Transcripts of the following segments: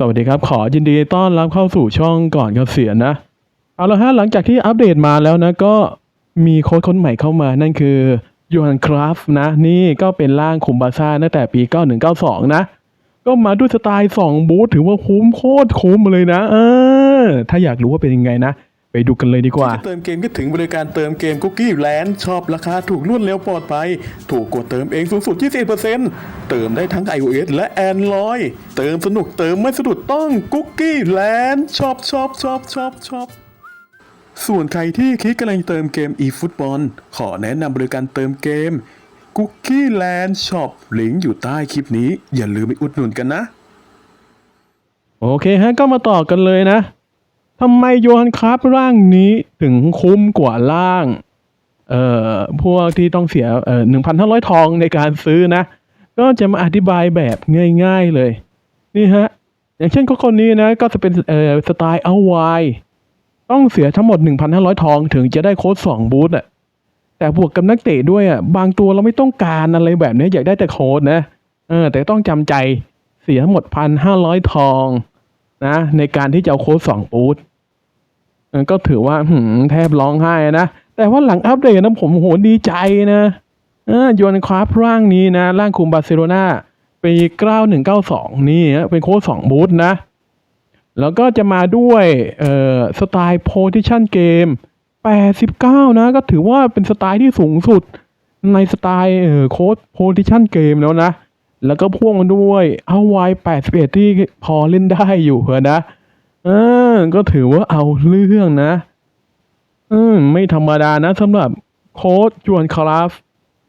สวัสดีครับ ขอยินดีต้อนรับเข้าสู่ช่องก่อนเกษียณนะ เอาละฮะหลังจากที่อัปเดตมาแล้วนะ ก็มีโค้ดคนใหม่เข้ามานั่นคือยูฮันคราฟนะ นี่ก็เป็นร่างคุมบาซ่าตั้งแต่ปี 9192 นะ ก็มาด้วยสไตล์ 2 บูธถือว่าคุ้มโคตรคุ้มเลยนะ เออ ถ้าอยากรู้ว่าเป็นยังไงนะ ไปดูกันเลยดีกว่าเติมเกมก็ถึงบริการเติมเกมคุกกี้แลนด์ชอบราคาถูกรวดเร็วปลอดภัย ถูกกดเติมเองสูงสุด20%เติมได้ทั้ง iOS และ Android เติมสนุกเติมไม่สะดุดต้องคุกกี้แลนด์ชอบชอบชอบชอบชอบส่วนใครที่คิดกำลังเติมเกม eFootball ขอแนะนำบริการเติมเกม Cookie Land Shop ลิงก์อยู่ใต้คลิปนี้ อย่าลืมไปอุดหนุนกันนะ โอเคฮะก็มาต่อกันเลยนะ ทำไมโยฮันคราฟร่างนี้ถึงคุ้มกว่าร่าง เอ่อพวกที่ต้องเสียเอ่อหนึ่งพันห้าร้อยทองในการซื้อนะ ก็จะมาอธิบายแบบง่าย ๆเลย นี่ฮะ อย่างเช่นคนนี้นะ ก็จะเป็นเอ่อสไตล์เอาไวต้องเสียทั้งหมด 1,500 ทองถึงจะได้โค้ด2บูธอะแต่บวกกับนักเตะด้วยอะบางตัวเราไม่ต้องการอะไรแบบนี้อยากได้แต่โค้ดนะ เออ แต่ต้องจำใจเสียทั้งหมด 1,500 ทองนะ ในการที่จะเอาโค้ดสองบูธ ก็ถือว่าหืมแทบร้องไห้นะ แต่ว่าหลังอัปเดตนะผมโหดีใจนะโยนคราฟร่างนี้นะ ร่างคุมบาร์เซโลนาปี9192นี่ฮะเป็นโค้ดสองบูธนะ แล้วก็จะมาด้วยสไตล์โพซิชันเกม89นะ ก็ถือว่าเป็นสไตล์ที่สูงสุดในสไตล์โค้ดโพซิชันเกมแล้วนะ แล้วก็พ่วงมาด้วยเอาไว้81ที่พอเล่นได้อยู่เหรอนะ เออ ก็ถือว่าเอาเรื่องนะ อืม ไม่ธรรมดานะสำหรับโค้ชจวนคาราฟ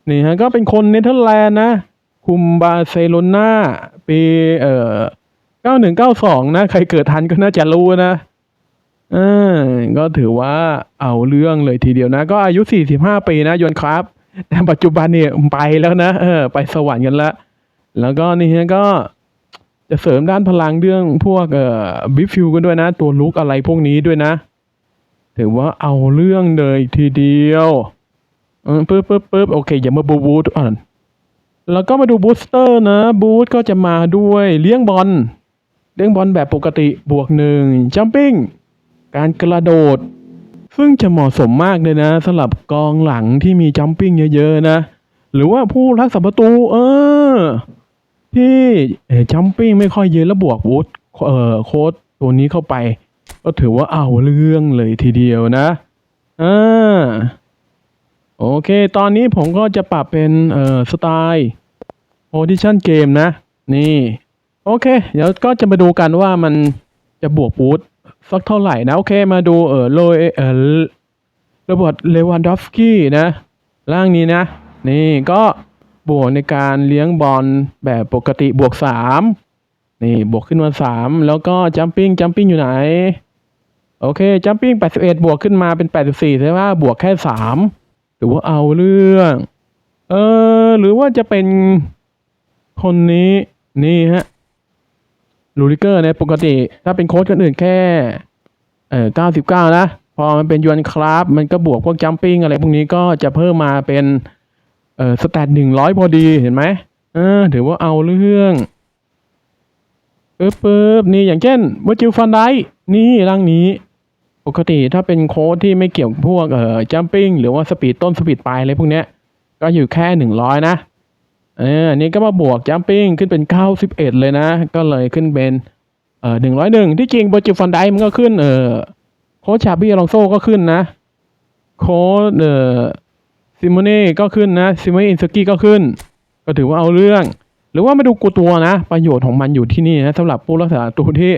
นี่ฮะ ก็เป็นคนเนเธอร์แลนด์นะ คุมบาร์เซโลนาปีเอ่อ9192 นะ ใครเกิดทันก็น่าจะรู้นะเออก็ถือว่าเอาเรื่องเลยทีเดียวนะ ก็อายุ 45 ปีนะยวนครับ แต่ปัจจุบันเนี่ยไปแล้วนะ เออ ไปสวรรค์กันแล้วแล้วก็นี่ฮะก็ จะเสริมด้านพลังเรื่องพวกเอ่อบิฟิวกันด้วยนะ ตัวลุกอะไรพวกนี้ด้วยนะ ถือว่าเอาเรื่องเลยทีเดียวเออปึ๊บปึ๊บปึ๊บโอเค อย่ามาบูบูดอ่อนแล้วก็มาดูบูสเตอร์นะ บูสก็จะมาด้วยเลี้ยงบอลเลี้ยงบอลแบบปกติบวกหนึ่งจัมปิ้ง การกระโดด ซึ่งจะเหมาะสมมากเลยนะสำหรับกองหลังที่มีจัมปิ้งเยอะๆนะ หรือว่าผู้รักษาประตู เออ ที่จัมปิ้งไม่ค่อยเยอะแล้วบวกวูดเอ่อโค้ดตัวนี้เข้าไป ก็ถือว่าเอาเรื่องเลยทีเดียวนะอ่าโอเค ตอนนี้ผมก็จะปรับเป็นเอ่อสไตล์โพซิชันเกมนะ นี่ โอเค เดี๋ยวก็จะมาดูกันว่ามันจะบวกบูทสักเท่าไหร่นะ โอเคมาดูเออโลยเออระบบเลวันดอฟสกี้นะ ร่างนี้นะ นี่ก็ บวกในการเลี้ยงบอลแบบปกติบวกสามนี่บวกขึ้นมาสามแล้วก็จัมปิ้งจัมปิ้งอยู่ไหน โอเคจัมปิ้งแปดสิบเอ็ดบวกขึ้นมาเป็นแปดสิบสี่ใช่ไหมบวกแค่สามหรือว่าเอาเรื่อง เออ หรือว่าจะเป็นคนนี้นี่ฮะลูริเกอร์เนี่ยปกติ ถ้าเป็นโค้ชคนอื่นแค่เออเก้าสิบเก้านะ พอมันเป็นยวนคราฟมันก็บวกพวกจัมปิ้งอะไรพวกนี้ก็จะเพิ่มมาเป็น เออสแตทหนึ่งร้อยพอดีเห็นไหมเออถือว่าเอาเรื่องปึ๊บปึ๊บนี่อย่างเช่นเมื่อจิวฟันไดนี่ร่างนี้ ปกติถ้าเป็นโค้ดที่ไม่เกี่ยวพวกเอ่อจัมปิ้งหรือว่าสปีดต้นสปีดปลายอะไรพวกเนี้ย ก็อยู่แค่หนึ่งร้อยนะเอออันนี้ก็มาบวกจัมปิ้งขึ้นเป็นเก้าสิบเอ็ดเลยนะ ก็เลยขึ้นเป็นเอ่อหนึ่งร้อยหนึ่งที่จริงโบจิฟันไดมันก็ขึ้นเอ่อโค้ชชาบี้อลองโซ่ก็ขึ้นนะ โค้ดเอ่อ ซิโมเน่ก็ขึ้นนะซิโมเน่อินสกี้ก็ขึ้น ก็ถือว่าเอาเรื่อง หรือว่ามาดูกูตัวนะ ประโยชน์ของมันอยู่ที่นี่นะสำหรับผู้รักษาตัวที่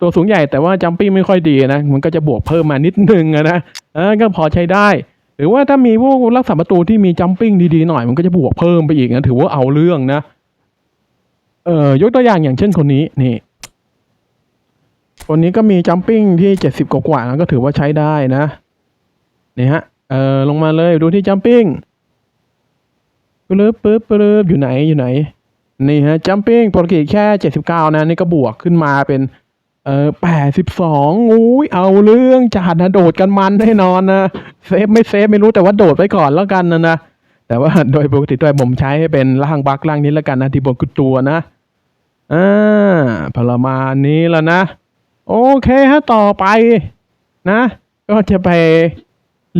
ตัวสูงใหญ่แต่ว่าจัมปิ้งไม่ค่อยดีนะ มันก็จะบวกเพิ่มมานิดนึงนะเออก็พอใช้ได้ หรือว่าถ้ามีพวกรักษาประตูที่มีจัมปิ้งดีๆหน่อย มันก็จะบวกเพิ่มไปอีกนะถือว่าเอาเรื่องนะ เอ่อยกตัวอย่างอย่างเช่นคนนี้นี่คนนี้ก็มีจัมปิ้งที่เจ็ดสิบกว่าๆนะก็ถือว่าใช้ได้นะนี่ฮะ เอ่อลงมาเลยดูที่จัมปิ้งปึ๊บปึ๊บปึ๊บอยู่ไหนอยู่ไหน นี่ฮะจัมปิ้งปกติแค่เจ็ดสิบเก้านะ นี่ก็บวกขึ้นมาเป็น เออแปดสิบสองอุ้ยเอาเรื่องจัดนะโดดกันมันแน่นอนนะเซฟไม่เซฟไม่รู้แต่ว่าโดดไปก่อนแล้วกันนะนะแต่ว่าโดยปกติตัวผมใช้ให้เป็นร่างบักร่างนี้แล้วกันนะที่บนกุดตัวนะอ่าประมาณนี้แล้วนะ โอเคฮะต่อไปนะ ก็จะไป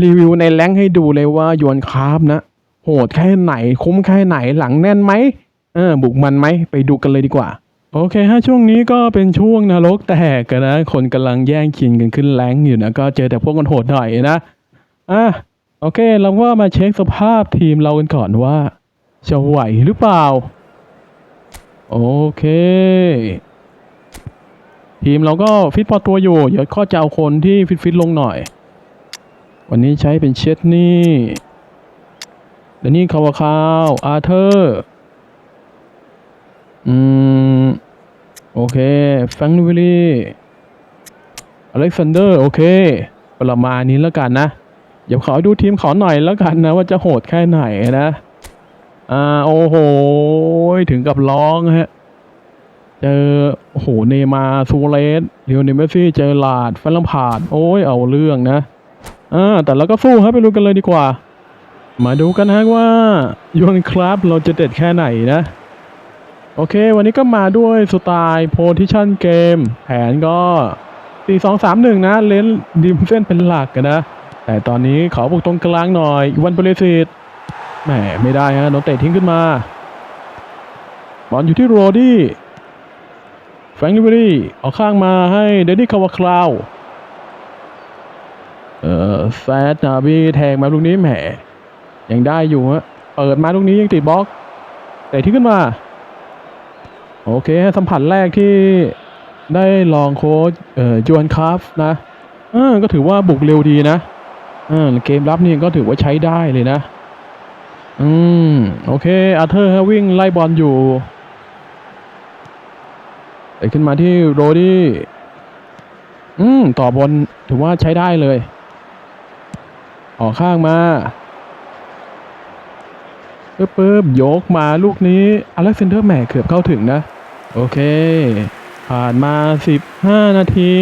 รีวิวในแรงให้ดูเลยว่ายวนคราฟนะโหดแค่ไหนคุ้มแค่ไหนหลังแน่นไหมเออบุกมันไหมไปดูกันเลยดีกว่า โอเคฮะช่วงนี้ก็เป็นช่วงนรกแตกกันนะ คนกำลังแย่งชิงกันขึ้นแรงอยู่นะก็เจอแต่พวกคนโหดหน่อยนะอะโอเค เราก็มาเช็คสภาพทีมเรากันก่อนว่าจะไหวหรือเปล่า โอเค ทีมเราก็ฟิตพอตัวอยู่ เดี๋ยวข้อจะเอาคนที่ฟิตๆลงหน่อย วันนี้ใช้เป็นเชดนี่เดยวนี่คาวาคาวอาร์เธอร์ อืม โอเค แฟรงค์วิลลี่อเล็กซานเดอร์ โอเค ประมาณนี้แล้วกันนะ เดี๋ยวขอดูทีมขอหน่อยแล้วกันนะว่าจะโหดแค่ไหนนะ อ่า โอ้โห ถึงกับร้องฮะ เจอ โอ้โห เนมาซูเรสเรียวเนเมซี่ เจอลาดแฟนลัมพาด โอ้ย เอาเรื่องนะ อ่าแต่เราก็สู้ครับไปดูกันเลยดีกว่า มาดูกันฮะว่ายูนครับเราจะเด็ดแค่ไหนนะ โอเค วันนี้ก็มาด้วยสไตล์โพทิชันเกม แผนก็ 4 2 3 1 นะ เลนดิมเส้นเป็นหลักกันนะ แต่ตอนนี้ขอบุกตรงกลางหน่อยวันเปเรสิตแหมไม่ได้ฮะโดนเตะทิ้งขึ้นมาบอลอยู่ที่โรดี้แฟรงค์ลิเบอรี่เอาข้างมาให้เดนนี่คาวาคลาว เออแซดนาบีแทงมาลูกนี้แหมยังได้อยู่ฮะเปิดมาลูกนี้ยังติดบล็อกแต่ที่ขึ้นมา โอเคสัมผัสแรกที่ได้ลองโค้ชเอ่อจวนคาฟนะเออก็ถือว่าบุกเร็วดีนะเออเกมรับนี่ก็ถือว่าใช้ได้เลยนะ อืม โอเค อาเธอร์ฮะวิ่งไล่บอลอยู่ไปขึ้นมาที่โรดี้อืม ต่อบอลถือว่าใช้ได้เลย ออกข้างมาปึ๊บปึ๊บยกมาลูกนี้อเล็กซานเดอร์แหม่เกือบเข้าถึงนะ โอเค ผ่านมา 15 นาที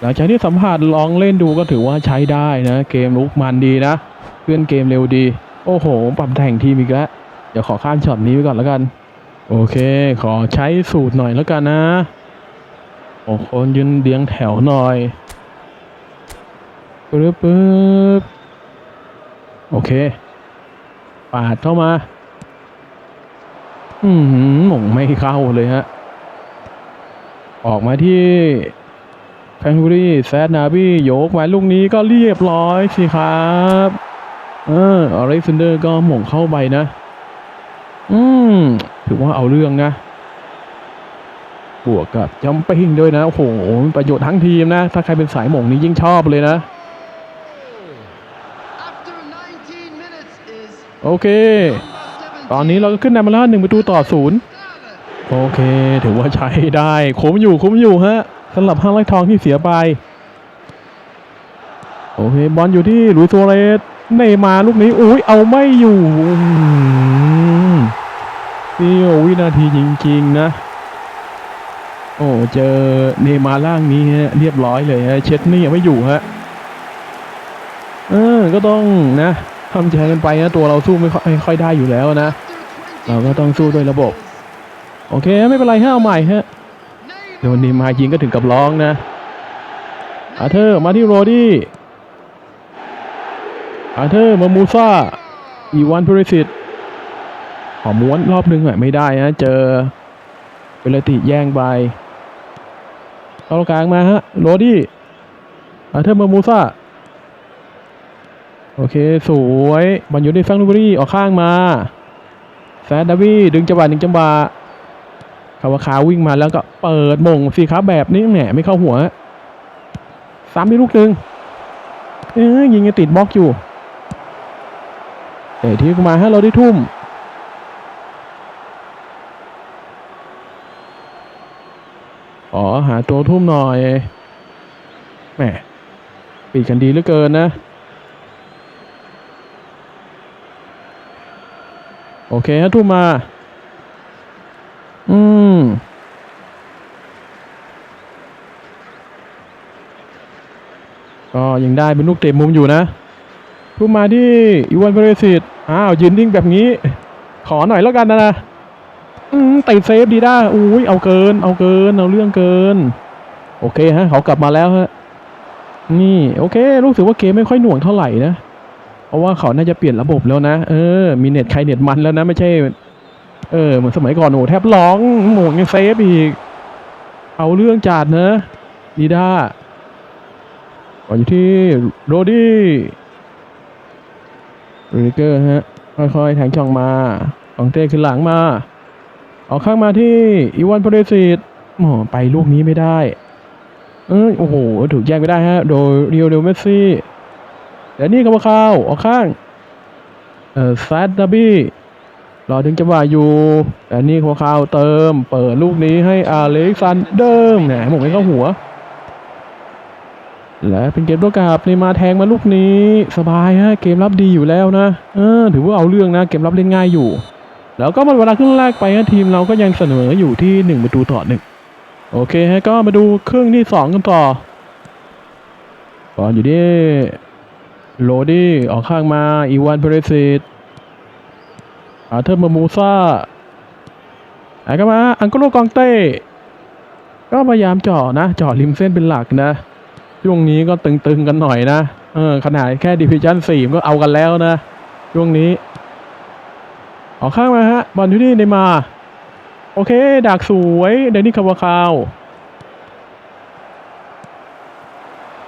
หลังจากที่สัมผัสลองเล่นดูก็ถือว่าใช้ได้นะ เกมลุกมันดีนะเพื่อนเกมเร็วดี โอ้โห ปรับแต่งทีมอีกแล้ว เดี๋ยวขอข้ามช็อตนี้ไปก่อนแล้วกัน โอเค ขอใช้สูตรหน่อยแล้วกันนะโอ้คนยืนเรียงแถวหน่อยปึ๊บปึ๊บ โอเค ปาดเข้ามา อืมหม่งไม่เข้าเลยฮะ ออกมาที่แฟงบุรีแซดนาบี้โยกมาลูกนี้ก็เรียบร้อยสิครับ เอออเล็กซานเดอร์ก็หม่งเข้าไปนะ อืม ถือว่าเอาเรื่องนะบวกกับจัมปิ้งด้วยนะ โอ้โห ประโยชน์ทั้งทีมนะ ถ้าใครเป็นสายหม่งนี้ยิ่งชอบเลยนะ โอเค ตอนนี้เราก็ขึ้นนำมาแล้วหนึ่งประตูต่อศูนย์โอเค ถือว่าใช้ได้คุ้มอยู่คุ้มอยู่ฮะสำหรับห้าไร่ทองที่เสียไป โอเค บอลอยู่ที่ลุยโซเรสเนย์มาลูกนี้อุ้ยเอาไม่อยู่อื้อหือเสี้ยววินาทีจริงๆนะ โอ้เจอเนย์มาล่างนี้เรียบร้อยเลยฮะเช็ดนี่ยังไม่อยู่ฮะเออก็ต้องนะ ทำใจกันไปนะตัวเราสู้ไม่ค่อยไม่ค่อยได้อยู่แล้วนะ เราก็ต้องสู้ด้วยระบบ โอเคไม่เป็นไรฮะเอาใหม่ฮะเดี๋ยววันนี้มายิงก็ถึงกับร้องนะอาเธอร์มาที่โรดี้อาเธอร์มามูซ่าอีวานเพริสิตขอม้วนรอบนึงอะไม่ได้นะเจอเปเลติแย่งไปเข้ากลางมาฮะโรดี้อาเธอร์มามูซ่า โอเค สวยบอลอยู่ในแฟงค์ลูเบอรี่ออกข้างมาแซดดาวี่ดึงจังหวะหนึ่งจังหวะคาวาคาวิ่งมาแล้วก็เปิดมงสิครับแบบนี้แหมไม่เข้าหัวซ้ำไปลูกหนึ่งเอ้ยยิงยังติดบล็อกอยู่แต่ที่มาให้เราได้ทุ่มอ๋อหาตัวทุ่มหน่อยแหมปีกันดีเหลือเกินนะ โอเคฮะทุ่มมา อืมก็ยังได้เป็นลูกเตะมุมอยู่นะทุ่มมาที่อีวานเบรสิตอ้าวยืนนิ่งแบบนี้ ขอหน่อยแล้วกันนะนะอืมติดเซฟดีด้าอุ้ยเอาเกิน เอาเกิน เอาเรื่องเกิน โอเคฮะ เขากลับมาแล้วฮะ นี่ โอเค รู้สึกว่าเกมไม่ค่อยหน่วงเท่าไหร่นะ ราะว่าเขาน่าจะเปลี่ยนระบบแล้วนะ เออ มีเน็ตใครเน็ตมันแล้วนะ ไม่ใช่ เออ เหมือนสมัยก่อนโอ้แทบร้องหมงยังเซฟอีก เอาเรื่องจัดนะดีด้าก่อนอยู่ที่โรดี้ริเกอร์ฮะ ค่อยๆ แทงช่องมาของเต้ขึ้นหลังมา ออกข้างมาที่อีวานพเรสิตโอ้ไปลูกนี้ไม่ได้ เอยโอ้โห ถูกแย่งไม่ได้ฮะ โดยเรียวเดลเมสซี่ แต่นี่ก็มาข้าวออกข้าง เอ่อแซดดับบี้รอถึงจังหวะอยู่แต่นี่เขาข้าวเติม เปิดลูกนี้ให้อาเล็กซานเดิมแหมหมไม่เข้าหัว และเป็นเกมตัวกลับในมาแทงมาลูกนี้สบายฮะเกมรับดีอยู่แล้วนะเออถือว่าเอาเรื่องนะเกมรับเล่นง่ายอยู่ แล้วก็หมาเวลาครึ่งแรกไปฮะทีมเราก็ยังเสนออยู่ที่หนึ่งประตูต่อหนึ่งโอเคฮะก็มาดูครึ่งที่สองกันต่อก่อนอยู่ที่ โรดี้ออกข้างมาอีวานเพเรสิตอาเทอร์มามูซาไอ้ก็มาอังโกโลกองเต้ ก็พยายามเจาะนะเจาะริมเส้นเป็นหลักนะ ช่วงนี้ก็ตึงๆกันหน่อยนะ เออขนาดแค่ดิวิชั่นสี่ก็เอากันแล้วนะ ช่วงนี้ ออกข้างมาฮะบอลอยู่ที่เนย์มา โอเคดักสวยเดนนี่คาวาคาว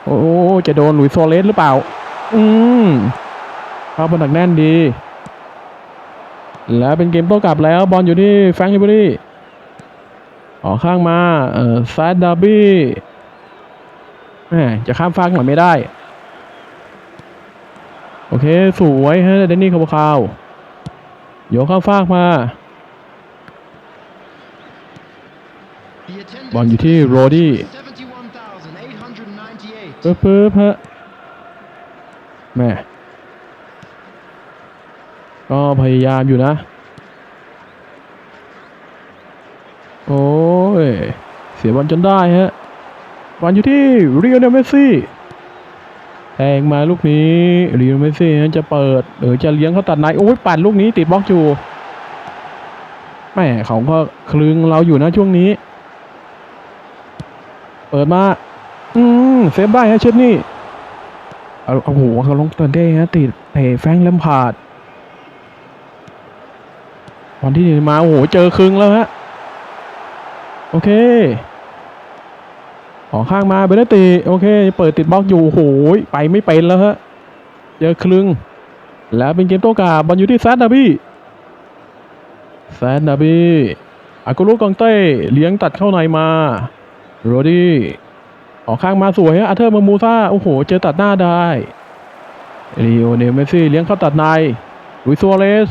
โอ้จะโดนหลุยโซเลสหรือเปล่า อืมเข้าบอลดักแน่นดี แล้วเป็นเกมโต้กลับแล้ว บอลอยู่ที่แฟรงค์ลิเบอรี่ออกข้างมาเอ่อแซดดาบี้แหมจะข้ามฟากหน่อยไม่ได้ โอเค สวยฮะเดนนี่คาวาคาวโยกข้ามฟากมา บอลอยู่ที่โรดี้ปึ๊บปึ๊บฮะ แม่ก็พยายามอยู่นะ โอ้ย เสียบอลจนได้ฮะบอลอยู่ที่เรียลเมสซี่แทงมาลูกนี้เรียลเมสซี่จะเปิดหรือจะเลี้ยงเขาตัดในโอ้ยปั่นลูกนี้ติดบล็อกอยู่แม่เขาก็คลึงเราอยู่นะช่วงนี้ เปิดมา อืมเซฟได้ฮะเชดนี่ เอาโอ้โหเขาลงตือนได้ฮะติดเตะแฟงค์แลมพาดตอนที่หนีมาโอ้โหเจอครึ่งแล้วฮะโอเคออกข้างมาเบนติโอเค เปิดติดบล็อกอยู่โอ้โหไปไม่เป็นแล้วฮะเจอครึ่งแล้วเป็นเกมโต้กลับอลอยู่ที่แซดดาบี้แซดดาบี้อากุรุกองเต้เลี้ยงตัดเข้าในมาโรดี้ ออกข้างมาสวยฮะอาเธอร์มามูซาโอ้โห เจอตัดหน้าได้ลีโอเนลเมสซี่เลี้ยงเข้าตัดในลุยส์ซัวเรส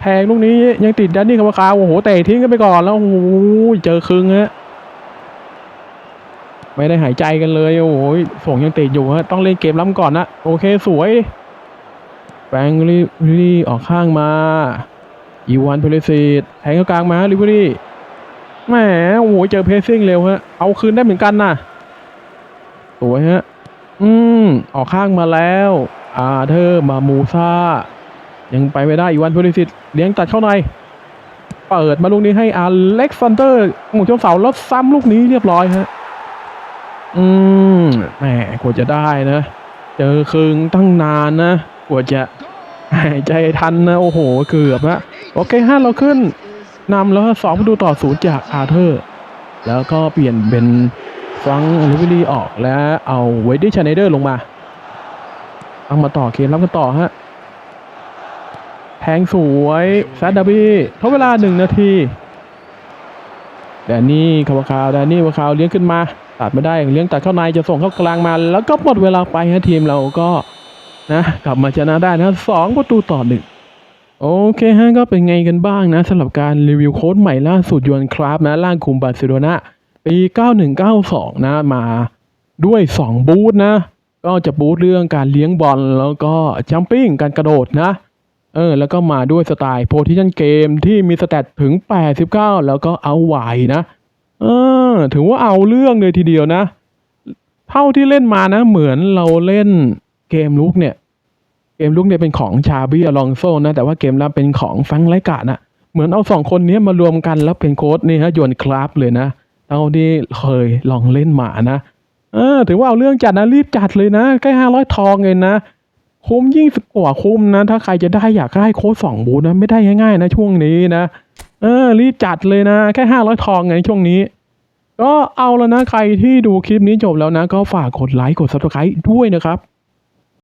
แทงลูกนี้ยังติดแดนนี่คาคาวโอ้โหเตะทิ้งกันไปก่อนแล้วโอ้โหเจอครึ่งฮะไม่ได้หายใจกันเลยโอ้โหส่งยังติดอยู่ฮะต้องเล่นเกมล้ำก่อนนะโอเคสวยแฟรงค์ลิลี่ออกข้างมาอีวานเพลซิตแทงเข้ากลางมาลิเวอรี่แหมโอ้โหเจอเพรสซิ่งเร็วฮะเอาคืนได้เหมือนกันนะ สวยฮะ อืม ออกข้างมาแล้ว อาเธอร์มามูซายังไปไม่ได้อีวันพูลิสิตเลี้ยงตัดเข้าใน เปิดมาลูกนี้ให้อาเล็กซานเดอร์หมุนช่องเสาแล้วซ้ำลูกนี้เรียบร้อยฮะ อืมแหมกว่าจะได้นะ เจอคืงตั้งนานนะ กว่าจะหายใจทันนะ โอ้โห เกือบนะโอเคฮะเราขึ้นนำแล้วสองประตูต่อศูนย์จากอาร์เธอร์ แล้วก็เปลี่ยนเป็น ฟรังลิเวอรี่ออกและเอาเวดดี้ชาเนเดอร์ลงมาต้องมาต่อเกมรับกันต่อฮะแทงสวยแซดดาบี้ทดเวลาหนึ่งนาทีแดนนี่คาวาคาวแดนนี่คาวาคาวเลี้ยงขึ้นมาตัดไม่ได้เลี้ยงตัดเข้าในจะส่งเข้ากลางมา แล้วก็หมดเวลาไปฮะทีมเราก็นะกลับมาชนะได้นะสองประตูต่อหนึ่งโอเคฮะก็เป็นไงกันบ้างนะสำหรับการรีวิวโค้ดใหม่ล่าสุดยวนคราฟนะล่างคุมบาร์เซโลนา ปี 9192 นะมาด้วย 2 บูธนะ ก็จะบูธเรื่องการเลี้ยงบอลแล้วก็จัมปิ้งการกระโดดนะเออแล้วก็มาด้วยสไตล์โพทิชันเกมที่มีสแตทถึง 89 แล้วก็เอาไหวนะเออถือว่าเอาเรื่องเลยทีเดียวนะ เท่าที่เล่นมานะ เหมือนเราเล่นเกมลุกเนี่ย เกมลุกเนี่ยเป็นของชาบีอลองโซนะ แต่ว่าเกมรับเป็นของแฟรงไรกาดนะเหมือนเอาสองคนนี้มารวมกันแล้วเป็นโค้ดนี่ฮะยวนคราฟเลยนะ เอาที่เคยลองเล่นหมานะเออถือว่าเอาเรื่องจัดนะรีบจัดเลยนะใกล้ห้าร้อยทองเองนะคุ้มยิ่งกว่าคุ้มนะ ถ้าใครจะได้อยากได้โค้ดสองบูธนะไม่ได้ง่ายๆนะช่วงนี้นะเออรีบจัดเลยนะแค่ห้าร้อยทองไงช่วงนี้ ก็เอาแล้วนะใครที่ดูคลิปนี้จบแล้วนะ ก็ฝากกดไลค์กด subscribe ด้วยนะครับ